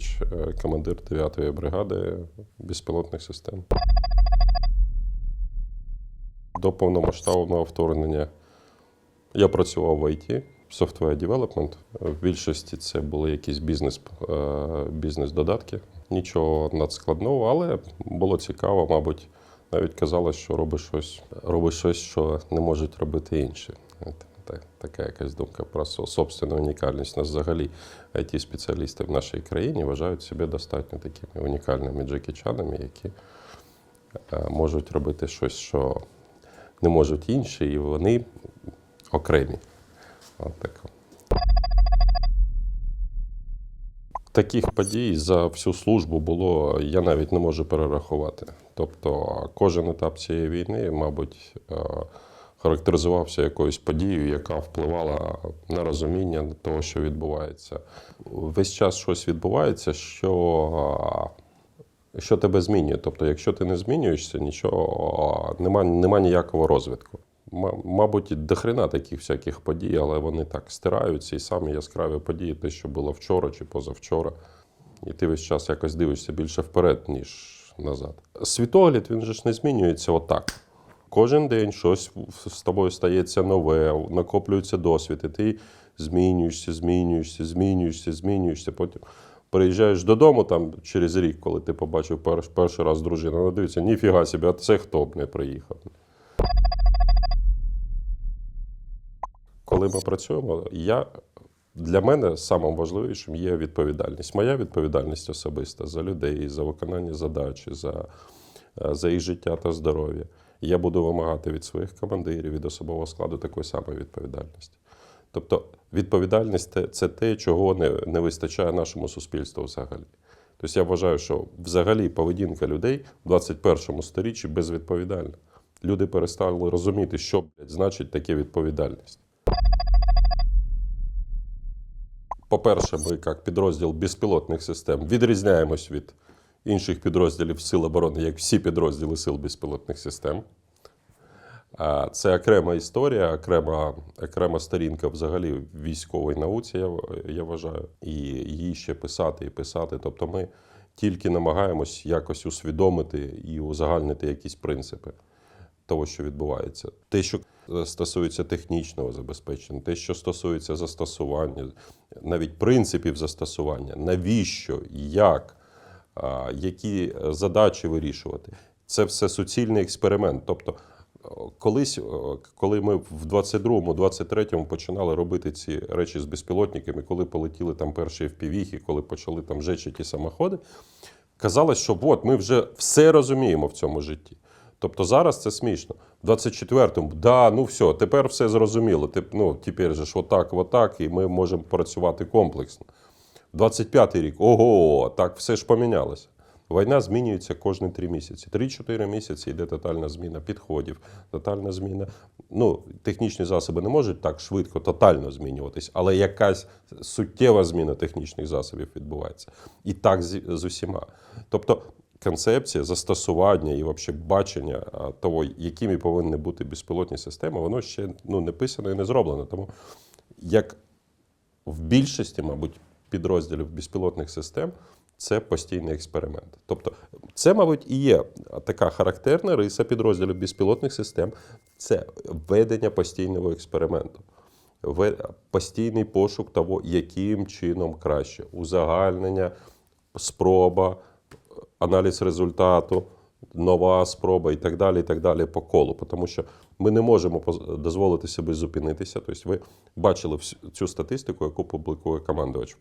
Іванович, е, командир 9-ї бригади безпілотних систем. До повномасштабного вторгнення я працював в IT, software development. В більшості це були якісь е, бізнес-додатки. Нічого надскладного, але було цікаво, мабуть, навіть казалось, що робиш щось, робиш щось, що не можуть робити інші. Так- Така якась думка про собственну унікальність. Нас взагалі IT-спеціалісти в нашій країні вважають себе достатньо такими унікальними джекічанами, які е, можуть робити щось, що не можуть інші, і вони окремі. От таке. Таких подій за всю службу було, я навіть не можу перерахувати. Тобто кожен етап цієї війни, мабуть, е, характеризувався якоюсь подією, яка впливала на розуміння того, що відбувається. Весь час щось відбувається, що, що тебе змінює. Тобто, якщо ти не змінюєшся, нічого нема, нема ніякого розвитку. Мабуть, дохрена таких всяких подій, але вони так стираються, і самі яскраві події, те, що було вчора чи позавчора. І ти весь час якось дивишся більше вперед, ніж назад. Світогляд він же ж не змінюється отак. Кожен день щось з тобою стається нове, накоплюється досвід, і ти змінюєшся, змінюєшся, змінюєшся, змінюєшся. Потім приїжджаєш додому там через рік, коли ти побачив перш, перший раз дружину, вона дивиться, ніфіга собі, а це хто б не приїхав. Коли ми працюємо, я, для мене самим важливішим є відповідальність. Моя відповідальність особиста за людей, за виконання задачі, за, е, за їх життя та здоров'я. Я буду вимагати від своїх командирів, від особового складу такої самої відповідальності. Тобто відповідальність це те, чого не, не вистачає нашому суспільству взагалі. Тобто я вважаю, що взагалі поведінка людей в 21 сторіччі безвідповідальна. Люди перестали розуміти, що блядь, значить таке відповідальність. По-перше, ми, як підрозділ безпілотних систем, відрізняємось від інших підрозділів Сил оборони, як всі підрозділи сил безпілотних систем. Це окрема історія, окрема, окрема сторінка взагалі в військовій науці, я, я вважаю. І її ще писати і писати. Тобто ми тільки намагаємось якось усвідомити і узагальнити якісь принципи того, що відбувається. Те, що стосується технічного забезпечення, те, що стосується застосування, навіть принципів застосування, навіщо, як, які е, задачі вирішувати. Це все суцільний експеримент. Тобто, е, колись, е, коли ми в 22-му, 23-му починали робити ці речі з безпілотниками, коли полетіли там перші впівіхи, коли почали там жечити самоходи, казалось, що от ми вже все розуміємо в цьому житті. Тобто зараз це смішно. В 24-му, да, ну все, тепер все зрозуміло. Теп, ну, тепер же ж отак, отак, і ми можемо працювати комплексно. 25-й рік, ого, так все ж помінялося. Війна змінюється кожні три місяці. 3-4 місяці йде тотальна зміна підходів, тотальна зміна. Ну, технічні засоби не можуть так швидко, тотально змінюватись, але якась суттєва зміна технічних засобів відбувається. І так з, з усіма. Тобто концепція застосування і вообще бачення того, якими повинні бути безпілотні системи, воно ще ну, не писано і не зроблено. Тому як в більшості, мабуть, підрозділів безпілотних систем це постійний експеримент. Тобто, це, мабуть, і є така характерна риса підрозділів безпілотних систем це ведення постійного експерименту. Постійний пошук того, яким чином краще, узагальнення, спроба, аналіз результату, нова спроба і так далі, і так далі по колу. Тому що ми не можемо дозволити собі зупинитися. Тобто ви бачили цю статистику, яку публікує командувач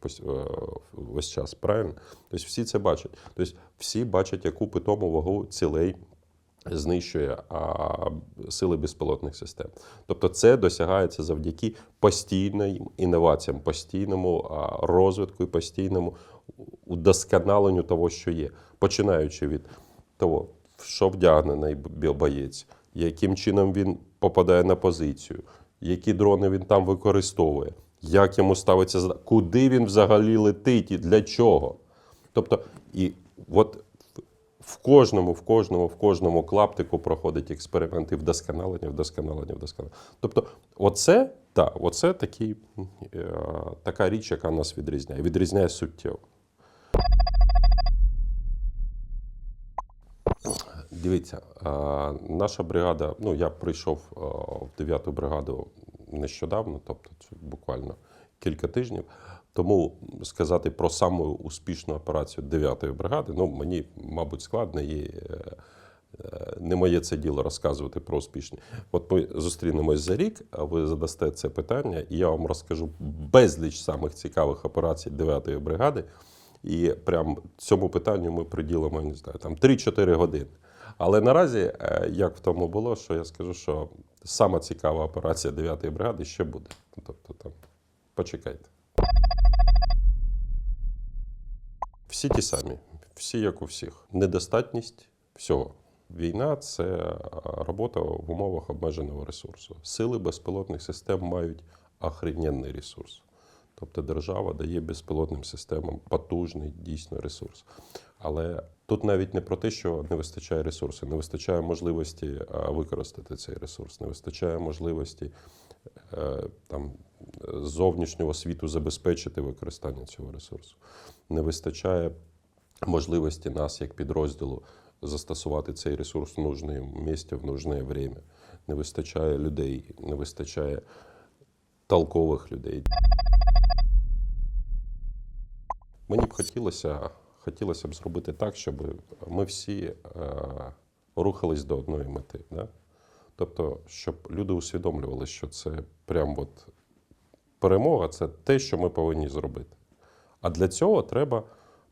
весь час, правильно? Тобто всі це бачать. Тобто всі бачать, яку питому вагу цілей знищує а, сили безпілотних систем. Тобто це досягається завдяки постійним інноваціям, постійному розвитку і постійному удосконаленню того, що є, починаючи від того, що вдягнений бо- боєць, яким чином він попадає на позицію, які дрони він там використовує, як йому ставиться зада- куди він взагалі летить і для чого. Тобто, і от в кожному, в кожному, в кожному клаптику проходить експерименти вдосконалення, вдосконалення, вдосконалення. Тобто, оце, та, оце такий, е, така річ, яка нас відрізняє. Відрізняє суттєво. Дивіться, наша бригада, ну я прийшов в 9-ту бригаду нещодавно, тобто буквально кілька тижнів. Тому сказати про саму успішну операцію 9-ї бригади, ну мені, мабуть, складно і е, е, не моє це діло розказувати про успішні. От ми зустрінемось за рік, ви задасте це питання, і я вам розкажу безліч самих цікавих операцій 9-ї бригади. І прям цьому питанню ми приділимо, не знаю, там 3-4 години. Але наразі, е, як в тому було, що я скажу, що сама цікава операція 9-ї бригади ще буде. Тобто там почекайте. Всі ті самі, всі як у всіх. Недостатність всього. Війна це е, робота в умовах обмеженого ресурсу. Сили безпілотних систем мають охрененний ресурс. Тобто держава дає безпілотним системам потужний дійсно ресурс. Але тут навіть не про те, що не вистачає ресурсу, не вистачає можливості використати цей ресурс, не вистачає можливості е, там, зовнішнього світу забезпечити використання цього ресурсу. Не вистачає можливості нас, як підрозділу, застосувати цей ресурс в нужне місці, в нужне время. Не вистачає людей, не вистачає толкових людей. Мені б хотілося, хотілося б зробити так, щоб ми всі е, рухались до одної мети. Да? Тобто, щоб люди усвідомлювали, що це прям от перемога це те, що ми повинні зробити. А для цього треба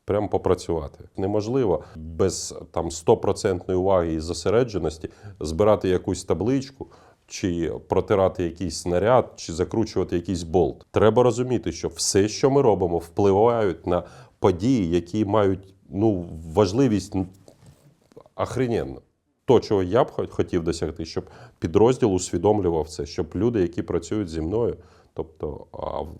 прям попрацювати. Неможливо без там 100% уваги і зосередженості збирати якусь табличку. Чи протирати якийсь снаряд, чи закручувати якийсь болт. Треба розуміти, що все, що ми робимо, впливають на події, які мають ну, важливість охрененно. То, чого я б хотів досягти, щоб підрозділ усвідомлював це, щоб люди, які працюють зі мною, тобто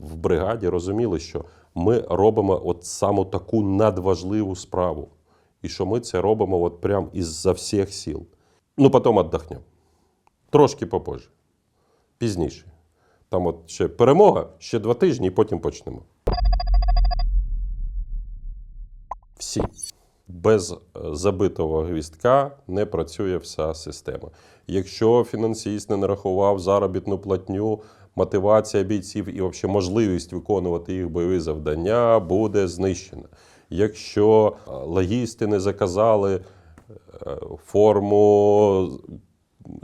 в бригаді, розуміли, що ми робимо от саму таку надважливу справу, і що ми це робимо от прям із-за всіх сил. Ну, потім віддохнемо. Трошки попозже. Пізніше. Там от ще перемога, ще два тижні, і потім почнемо. Всі. Без е, забитого гвістка не працює вся система. Якщо фінансист не нарахував заробітну платню, мотивація бійців і взагалі можливість виконувати їх бойові завдання буде знищена. Якщо е, логісти не заказали е, форму,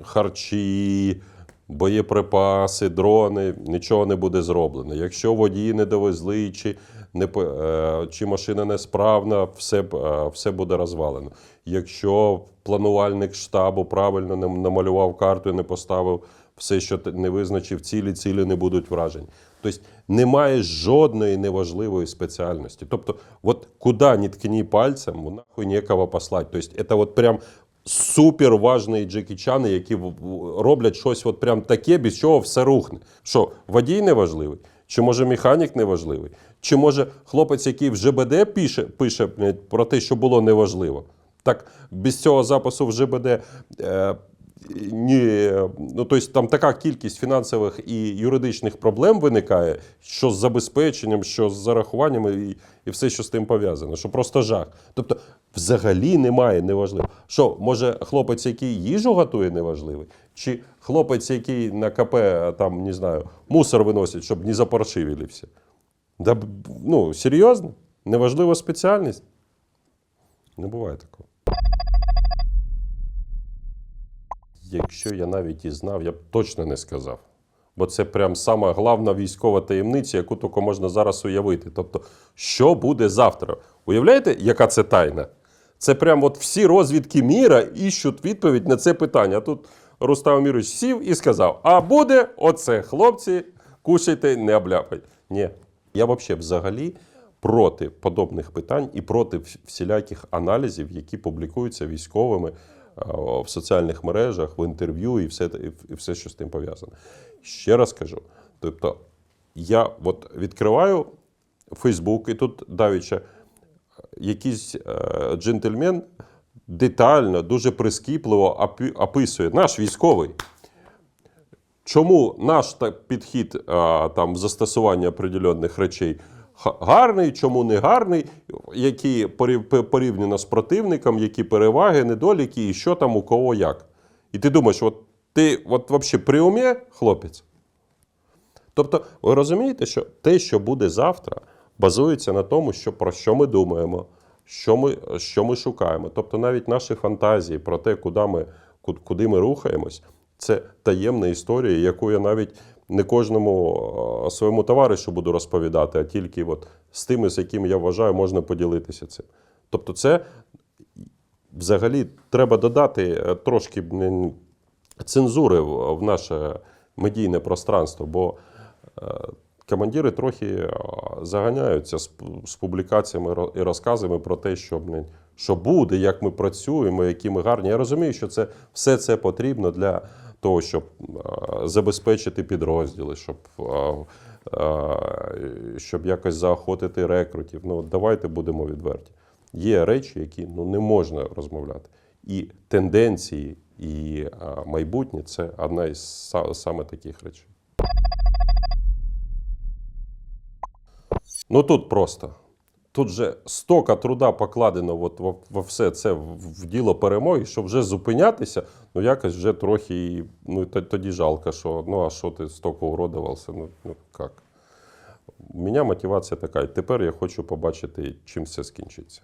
харчі, боєприпаси, дрони, нічого не буде зроблено. Якщо водії не довезли, чи, не, е, чи машина несправна, все, е, все буде розвалено. Якщо планувальник штабу правильно не намалював карту і не поставив все, що не визначив, цілі, цілі не будуть вражені. Тобто немає жодної неважливої спеціальності. Тобто, от куди не ткні пальцем, нахуй некого послати. Тобто, це от прям супер важні джекічани, які роблять щось от прям таке, без чого все рухне. Що, водій не важливий? Чи може механік не важливий? Чи може хлопець, який в ЖБД пише, пише про те, що було неважливо? Так без цього запису в ЖБД. Е, ні, ну тобто там така кількість фінансових і юридичних проблем виникає, що з забезпеченням, що з зарахуваннями і, і все, що з тим пов'язано, що просто жах. Тобто, взагалі немає неважливо. Що, може, хлопець, який їжу готує, неважливий? Чи хлопець, який на КП там, не знаю, мусор виносить, щоб не запаршивіли всі? Да, ну, серйозно? Неважлива спеціальність? Не буває такого. Якщо я навіть і знав, я б точно не сказав. Бо це прям сама головна військова таємниця, яку тільки можна зараз уявити. Тобто, що буде завтра? Уявляєте, яка це тайна? Це прям от всі розвідки міра іщуть відповідь на це питання. Тут Рустам Мірович сів і сказав: а буде оце, хлопці, кушайте, не обляпайте. Ні. Я взагалі взагалі проти подобних питань і проти всіляких аналізів, які публікуються військовими в соціальних мережах, в інтерв'ю і все, і все, що з тим пов'язано. Ще раз кажу: тобто, я от відкриваю Фейсбук, і тут давіча якийсь е, джентльмен детально, дуже прискіпливо описує наш військовий. Чому наш підхід а, там, застосування определених речей гарний, чому не гарний, які порівняно з противником, які переваги, недоліки, і що там у кого як. І ти думаєш, от ти от взагалі при умі, хлопець? Тобто, ви розумієте, що те, що буде завтра, базується на тому, що, про що ми думаємо, що ми, що ми шукаємо. Тобто, навіть наші фантазії про те, куди ми, куди ми рухаємось, це таємна історія, яку я навіть не кожному своєму товаришу буду розповідати, а тільки от з тими, з якими я вважаю, можна поділитися цим. Тобто, це взагалі треба додати е, трошки цензури в в наше медійне пространство, бо е, командири трохи е, заганяються з, публікаціями і розказами про те, що, що буде, як ми працюємо, які ми гарні. Я розумію, що це все це потрібно для того, щоб е, забезпечити підрозділи, щоб, е, е, щоб якось заохотити рекрутів. Ну, давайте будемо відверті. Є речі, які ну, не можна розмовляти. І тенденції, і майбутнє це одна із саме таких речей. Ну тут просто. Тут же стока труда покладено от во, во все це в, діло перемоги, що вже зупинятися, ну якось вже трохи, ну тоді жалко, що ну а що ти стоку уродувався, ну, ну як. У мене мотивація така. І тепер я хочу побачити, чим все скінчиться.